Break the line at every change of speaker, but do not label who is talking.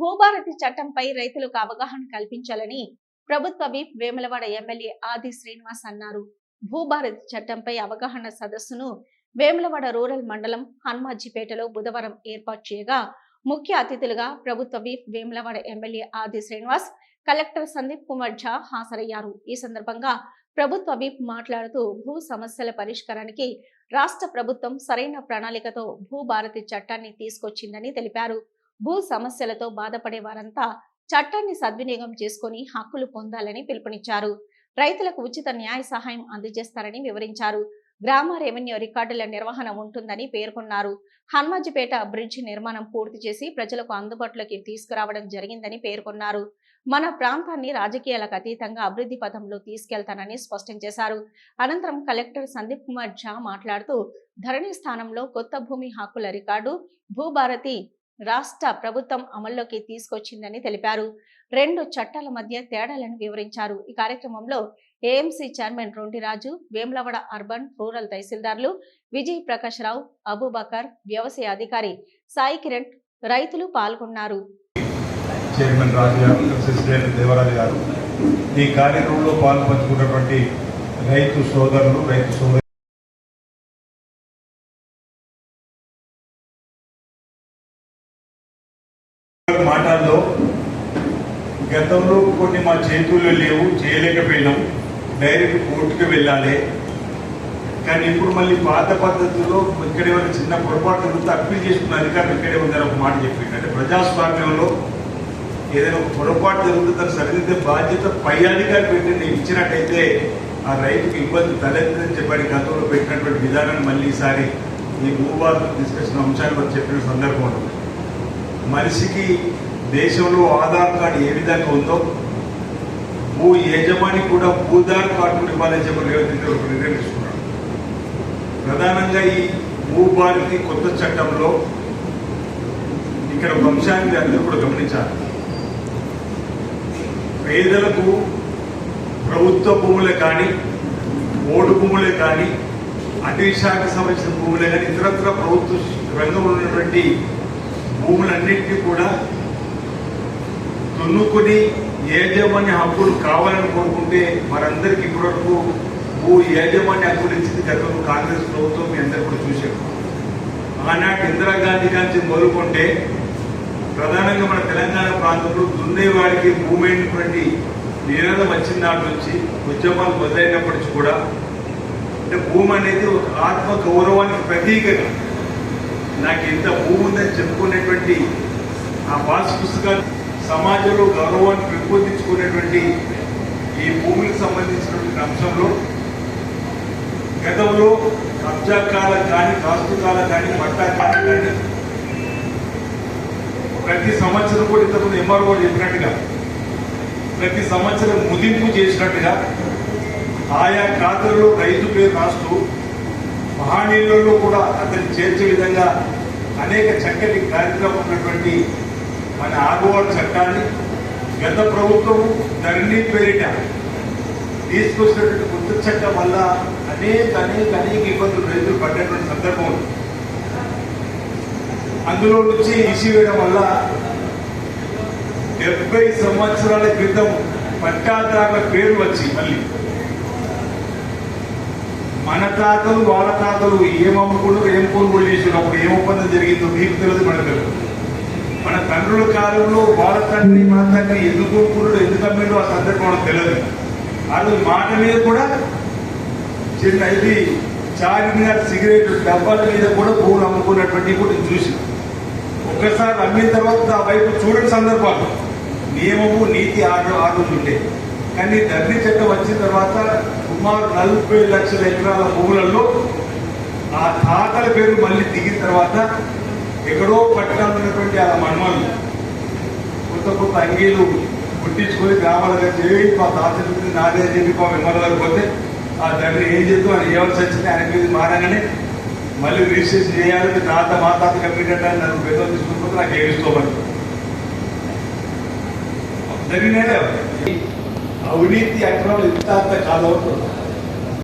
భూభారతి చట్టంపై రైతులకు అవగాహన కల్పించాలని ప్రభుత్వ విప్ వేములవాడ ఎమ్మెల్యే ఆది శ్రీనివాస్ అన్నారు. భూభారతి చట్టంపై అవగాహన సదస్సును వేములవాడ రూరల్ మండలం హనుమాజీపేటలో బుధవారం ఏర్పాటు చేయగా ముఖ్య అతిథులుగా ప్రభుత్వ whip Vemulawada MLA Adi Srinivas collector Sandeep Kumar Jha హాజరయ్యారు. ఈ సందర్భంగా ప్రభుత్వ విప్ మాట్లాడుతూ భూ సమస్యల పరిష్కారానికి రాష్ట్ర ప్రభుత్వం సరైన ప్రణాళికతో భూభారతి చట్టాన్ని తీసుకొచ్చిందని తెలిపారు. భూ సమస్యలతో బాధపడే వారంతా చట్టాన్ని సద్వినియోగం చేసుకొని హక్కులు పొందాలని పిలుపునిచ్చారు. రైతులకు ఉచిత న్యాయ సహాయం అందజేస్తారని వివరించారు. గ్రామ రెవెన్యూ రికార్డుల నిర్వహణ ఉంటుందని పేర్కొన్నారు. హన్మాజిపేట బ్రిడ్జి నిర్మాణం పూర్తి చేసి ప్రజలకు అందుబాటులోకి తీసుకురావడం జరిగిందని పేర్కొన్నారు. మన ప్రాంతాన్ని రాజకీయాలకు అతీతంగా అభివృద్ధి పథంలో తీసుకెళ్తానని స్పష్టం చేశారు. అనంతరం కలెక్టర్ సందీప్ కుమార్ ఝా మాట్లాడుతూ ధరణి స్థానంలో కొత్త భూమి హక్కుల రికార్డు భూభారతి రాష్ట్ర ప్రభుత్వం అమల్లోకి తీసుకొచ్చిందని తెలిపారు. రెండు చట్టాల మధ్య తేడాలను వివరించారు. ఈ కార్యక్రమంలో AMC chairman Rontiraju Vemulawada urban rural తహసీల్దార్లు Vijay Prakash Rao Abubakar వ్యవసాయ అధికారి సాయి కిరణ్ రైతులు పాల్గొన్నారు.
చైర్మన్ రాజు గారు దేవరాజు గారు ఈ కార్యక్రమంలో పాలు పంచుకున్నటువంటి రైతు సోదరులు రైతు సోదరు మాటల్లో గతంలో కొన్ని మా చేతుల్లో లేవు చేయలేకపోయినాం. డైరెక్ట్ కోర్టుకు వెళ్ళాలి. కానీ ఇప్పుడు మళ్ళీ పాత పద్ధతుల్లో ఇక్కడ ఏమైనా చిన్న పొరపాటు జరుగుతూ అప్పీల్ చేసుకున్న అధికారులు ఇక్కడే ఉందని ఒక మాట చెప్పింది అంటే ప్రజాస్వామ్యంలో ఏదైనా ఒక పొరపాటు జరుగుతుంది దాన్ని సరిదిద్దే బాధ్యత పై అధికారి పెట్టి ఇచ్చినట్టయితే ఆ రైతుకు ఇబ్బంది తలెత్తదని చెప్పాడు గతంలో పెట్టినటువంటి విధానాన్ని మళ్ళీ ఈసారి ఈ భూభారత తీసుకొచ్చిన అంశాన్ని మనం చెప్పిన సందర్భంలో మనిషికి దేశంలో ఆధార్ కార్డు ఏ విధంగా ఉందో భూ యజమాని కూడా భూధార్ కార్డు ఇవ్వాలని చెప్పి రేవంత్ ప్రధానంగా ఈ భూభారతి కొత్త చట్టంలో ఇక్కడ వంశానికి అందరూ కూడా గమనించాలి. పేదలకు ప్రభుత్వ భూములే కానీ ఓటు భూములే కానీ అటవీ శాఖకు సంబంధించిన భూములే కానీ ఇతరత్ర ప్రభుత్వ రంగంలో ఉన్నటువంటి భూములన్నింటినీ కూడా దున్నుకొని యాజమాన్య హక్కులు కావాలని కోరుకుంటే మనందరికి ఇప్పటివరకు భూ యాజమాన్య హక్కులు ఇచ్చింది గతంలో కాంగ్రెస్ ప్రభుత్వం మీ అందరు కూడా చూశాము ఆనాటి ఇందిరాగాంధీ గాంధీ మొదలుకుంటే ప్రధానంగా మన తెలంగాణ ప్రాంతంలో దున్నేవాడికి భూమి అయినటువంటి నినాదం వచ్చిన నాటి నుంచి ఉద్యమాలు మొదలైనప్పటి నుంచి కూడా అంటే భూమి అనేది ఒక ఆత్మ గౌరవానికి ప్రతీకగా నాకు ఎంత భూమి ఉందని చెప్పుకునేటువంటి ఆ పాస్ పుస్తకాలు సమాజంలో గౌరవాన్ని పెంపొందించుకునేటువంటి ఈ భూమికి సంబంధించినటువంటి అంశంలో గతంలో కబ్జా కాలం కానీ కాస్తుకాలం కానీ పట్టా కాలం కానీ ప్రతి సంవత్సరం కూడా ఇంతకుముందు ఎంఆర్ఓ చెప్పినట్టుగా ప్రతి సంవత్సరం ముదింపు చేసినట్టుగా ఆయా ఖాతాల్లో రైతు పేరు రాస్తూ మహానీయులలో కూడా అతన్ని చేర్చే విధంగా అనేక చక్కటి కార్యక్రమం ఉన్నటువంటి మన ఆగోవాడ చట్టాన్ని గత ప్రభుత్వం ధరణి పేరిట తీసుకొచ్చినటువంటి కొత్త చట్టం వల్ల అనేక అనేక అనేక ఇబ్బందులు రైతులు పడ్డటువంటి సందర్భం ఉంది. అందులో నుంచి ఇసివేయడం వల్ల డెబ్బై సంవత్సరాల క్రితం పట్టాదారుల పేరు వచ్చి మళ్ళీ. మన తాతలు వాళ్ళ తాతలు ఏం అమ్ముకుంటూ ఏం కొనుగోలు చేసినప్పుడు ఏం ఒప్పందం జరిగిందో మీకు తెలియదు మనకు తెలియదు. మన తండ్రుల కాలంలో వాళ్ళ తండ్రి మన తండ్రి ఎందుకు కొనుక్కున్నాడు ఎందుకు అమ్మిండు ఆ సందర్భం మనకు తెలియదు. అది మాట మీద కూడా చిన్న ఇది చార్మినార్ సిగరెట్ డబ్బాల మీద కూడా భూములు అమ్ముకున్నటువంటి కూడా నేను చూసి. ఒక్కసారి అమ్మిన తర్వాత ఆ వైపు చూడని సందర్భాలు. నియమము నీతి ఆరు ఆరు రోజు కానీ ధరణి చట్టం వచ్చిన తర్వాత సుమారు నలభై లక్షల ఎకరాల భూములలో ఆ తాతల పేరు మళ్ళీ దిగిన తర్వాత ఎక్కడో పట్టాలన్నటువంటి ఆ మన్మలు కొత్త కొత్త అంగీలు పుట్టించుకొని గ్రామాల చేయి మా తాత చెప్పింది నాదే చెప్పి మా విమల పోతే ఆ తండ్రి ఏం చేద్దాం అని ఇవ్వాల్సి వచ్చింది ఆయన మీద మారగానే మళ్ళీ రిజిస్ట్రేషన్ చేయాలి తాత మా తాత కంప్లీట్ అని నన్ను పెద్దలు తీసుకుంటే నాకు ఏమిస్తోమని జరిగినాడే ಅವನೀತಿ ಅಕ್ರಮ ಇತ್ತ ಕಾಲವತ್ತು